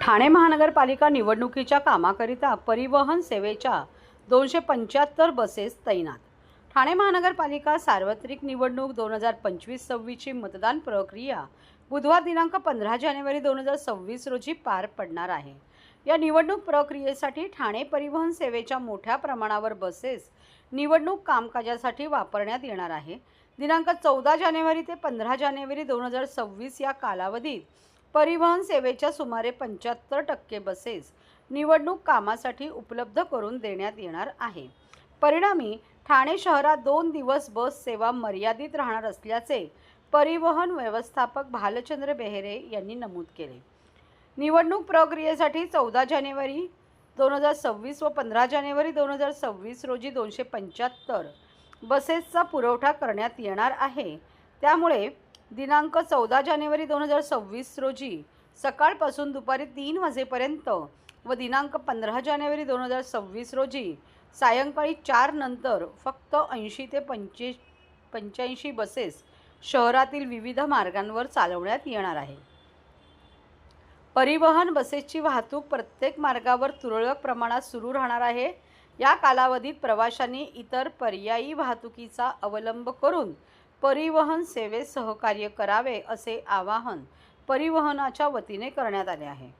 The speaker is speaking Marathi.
ठाणे महानगरपालिका निवडणुकीच्या कामाकरिता परिवहन सेवेच्या दोनशे पंच्याहत्तर बसेस तैनात. ठाणे महानगरपालिका सार्वत्रिक निवडणूक दोन हजार पंचवीस सव्वीसची मतदान प्रक्रिया बुधवार दिनांक पंधरा जानेवारी दोन हजार सव्वीस रोजी पार पडणार आहे. या निवडणूक प्रक्रियेसाठी ठाणे परिवहन सेवेच्या मोठ्या प्रमाणावर बसेस निवडणूक कामकाजासाठी वापरण्यात येणार आहे. दिनांक चौदा जानेवारी ते पंधरा जानेवारी दोन हजार सव्वीस या कालावधीत परिवहन सेवेच्या सुमारे पंच्याहत्तर टक्के बसेस निवडणूक कामासाठी उपलब्ध करून देण्यात येणार आहे. परिणामी ठाणे शहरात दोन दिवस बस सेवा मर्यादित राहणार असल्याचे परिवहन व्यवस्थापक भालचंद्र बेहेरे यांनी नमूद केले. निवडणूक प्रक्रियेसाठी चौदा जानेवारी दोन हजार सव्वीस व पंधरा जानेवारी दोन हजार सव्वीस रोजी दोनशे पंच्याहत्तर बसेसचा पुरवठा करण्यात येणार आहे. त्यामुळे दिनांक चौदा जानेवारी दोन हजार सव्वीस रोजी सकाळपासून दुपारी तीन वाजेपर्यंत व दिनांक पंधरा जानेवारी दोन हजार सव्वीस रोजी सायंकाळी चार नंतर फक्त ऐंशी ते पंचे पंच्याऐंशी बसेस शहरातील विविध मार्गांवर चालवण्यात येणार आहे. परिवहन बसेसची वाहतूक प्रत्येक मार्गावर तुरळक प्रमाणात सुरू राहणार आहे. या कालावधीत प्रवाशांनी इतर पर्यायी वाहतुकीचा अवलंब करून परिवहन सेवेत सहकार्य करावे असे आवाहन परिवहनाच्या वतीने करण्यात आले आहे.